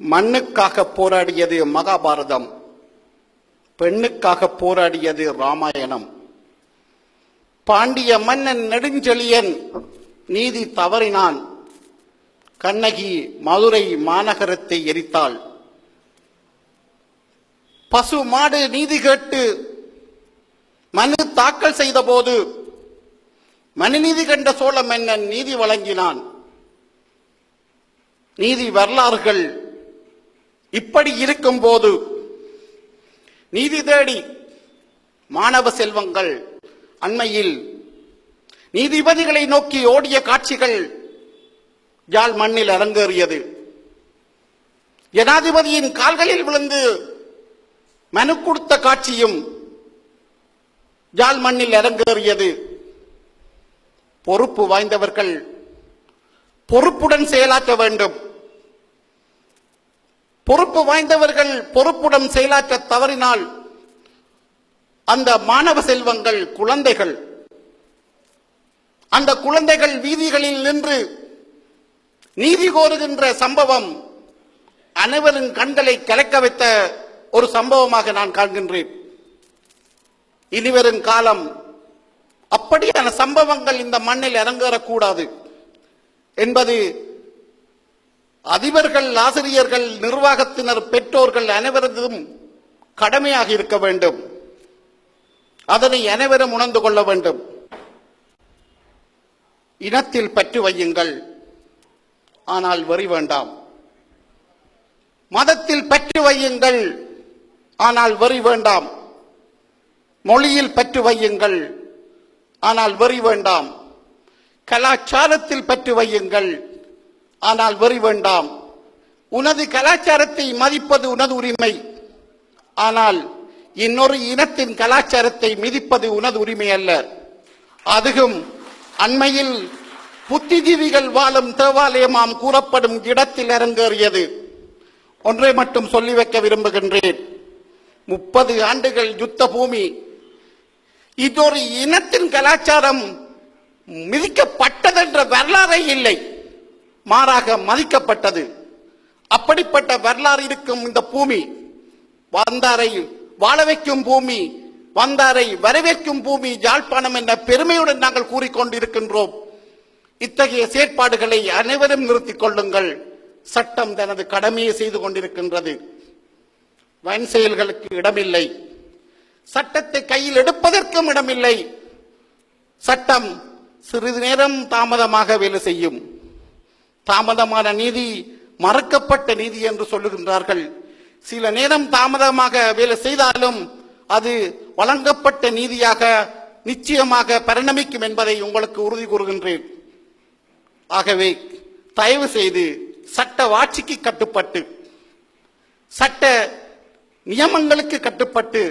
மண்ணுக்காக போராடியது மகாபாரதம் பெண்ணுக்காக போராடியது ராமாயணம். பாண்டிய மன்னன் நெடுஞ்செழியன் நீதி தவறினான். கண்ணகி மதுரை மாநகரத்தை எரித்தாள். பசு மாடு நீதி கேட்டு மனு தாக்கல் செய்தபோது மனுநீதி கண்ட சோழ மன்னன் நீதி வழங்கினான். நீதி வரலாறுகள் இப்படி இருக்கும்போது நீதி தேடி மாணவ செல்வங்கள் அண்மையில் நீதிபதிகளை நோக்கி ஓடிய காட்சிகள் யாழ் மண்ணில் அரங்கேறியது. ஜனாதிபதியின் கால்களில் விழுந்து மனு கொடுத்த காட்சியும் யாழ் மண்ணில் அரங்கேறியது. பொறுப்பு வாய்ந்தவர்கள் பொறுப்புடன் செயலாற்ற வேண்டும். பொறுப்பு வாய்ந்தவர்கள் பொறுப்புடன் செயலாற்ற தவறினால் அந்த மாணவ செல்வங்கள் குழந்தைகள். அந்த குழந்தைகள் வீதிகளில் நின்று நீதி கோருகின்ற சம்பவம் அனைவரின் கண்களை கலக்க வைத்த ஒரு சம்பவமாக நான் காண்கின்றேன். இனிவரும் காலம் அப்படியான சம்பவங்கள் இந்த மண்ணில் அரங்கேறக்கூடாது என்பது அதிபர்கள் ஆசிரியர்கள் நிர்வாகத்தினர் பெற்றோர்கள் அனைவரதும் கடமையாக இருக்க வேண்டும். அதனை அனைவரும் உணர்ந்து கொள்ள வேண்டும். இனத்தில் பற்று வையுங்கள். ஆனால் வெறி வேண்டாம். மதத்தில் பற்று வையுங்கள். ஆனால் வெறி வேண்டாம். மொழியில் பற்று வையுங்கள். ஆனால் வெறி வேண்டாம். கலாச்சாரத்தில் பற்று வையுங்கள். ஆனால் வெறி வேண்டாம். உனது கலாச்சாரத்தை மதிப்பது உனது உரிமை. ஆனால் இன்னொரு இனத்தின் கலாச்சாரத்தை மிதிப்பது உனது உரிமை அல்ல. அதுவும் அண்மையில் புத்திஜீவிகள் வாழும் தேவாலயமாம் கூறப்படும் இடத்தில் அரங்கேறியது. ஒன்றை மட்டும் சொல்லி வைக்க விரும்புகின்றேன். முப்பது ஆண்டுகள் யுத்த பூமி. இதொரு இனத்தின் கலாச்சாரம் மிதிக்கப்பட்டதென்ற வரலாறே இல்லை. மாறாக மதிக்கப்பட்டது. அப்படிப்பட்ட வரலாறு இருக்கும் இந்த பூமி. வந்தாரை வாழ வைக்கும் பூமி வந்தாரை வரவேற்கும் பூமி யாழ்ப்பாணம் என்ற பெருமையுடன் நாங்கள் கூறிக்கொண்டிருக்கின்றோம். இத்தகைய செயற்பாடுகளை அனைவரும் நிறுத்திக் கொள்ளுங்கள். சட்டம் தனது கடமையை செய்து கொண்டிருக்கின்றது. வன் செயல்களுக்கு இடமில்லை. சட்டத்தை கையில் எடுப்பதற்கும் இடமில்லை. சட்டம் சிறிது நேரம் தாமதமாக வேலை செய்யும். தாமதமான நீதி மறக்கப்பட்ட நீதி என்று சொல்லுகின்றார்கள். சில நேரம் தாமதமாக வேலை செய்தாலும் அது வழங்கப்பட்ட நீதியாக நிச்சயமாக பரிணமிக்கும் என்பதை உங்களுக்கு உறுதி கூறுகின்றேன். ஆகவே தயவு செய்து சட்ட வாட்சிக்கு கட்டுப்பட்டு சட்ட நியமங்களுக்கு கட்டுப்பட்டு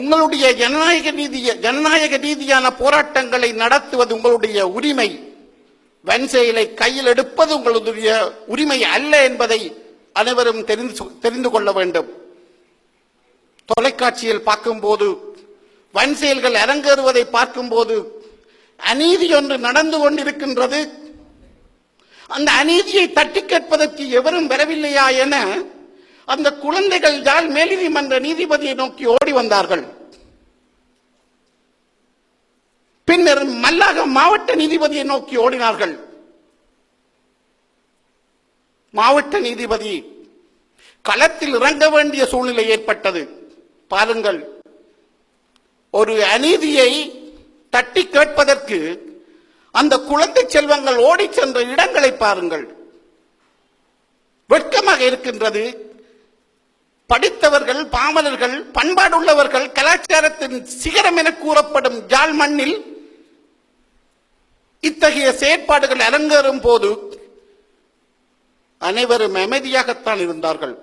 உங்களுடைய ஜனநாயக நீதிய ஜனநாயக ரீதியான போராட்டங்களை நடத்துவது உங்களுடைய உரிமை. வன்செயலை கையில் எடுப்பது உங்களுடைய உரிமை அல்ல என்பதை அனைவரும் தெரிந்து தெரிந்து கொள்ள வேண்டும். தொலைக்காட்சியில் பார்க்கும்போது வன் செயல்கள் அரங்கேறுவதை பார்க்கும்போது அநீதி ஒன்று நடந்து கொண்டிருக்கின்றது. அந்த அநீதியை தட்டி கேட்பதற்கு எவரும் வரவில்லையா என அந்த குழந்தைகள் யாழ் மேல்நீதிமன்ற நீதிபதியை நோக்கி ஓடி வந்தார்கள். பின்னர் மல்லாக மாவட்ட நீதிபதியை நோக்கி ஓடினார்கள். மாவட்ட நீதிபதி களத்தில் இறங்க வேண்டிய சூழ்நிலை ஏற்பட்டது. பாருங்கள் ஒரு அநீதியை தட்டி கேட்பதற்கு அந்த குழந்தை செல்வங்கள் ஓடி சென்ற இடங்களை பாருங்கள். வெட்கமாக இருக்கின்றது. படித்தவர்கள் பாமரர்கள் பண்பாடுள்ளவர்கள் கலாச்சாரத்தின் சிகரம் என கூறப்படும் ஜாழ் மண்ணில் இத்தகைய செயற்பாடுகள் அரங்கேறும் போது அனைவரும் அமைதியாகத்தான் இருந்தார்கள்.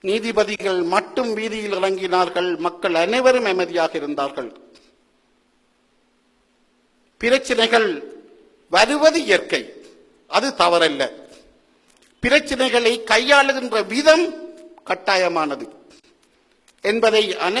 நீதிபதிகள் மட்டும் வீதியில் இறங்கினார்கள். மக்கள் அனைவரும் அமைதியாக இருந்தார்கள். பிரச்சனைகள் வருவது இயற்கை. அது தவறல்ல. பிரச்சனைகளை கையாளுகின்ற விதம் கட்டாயமானது என்பதை அனை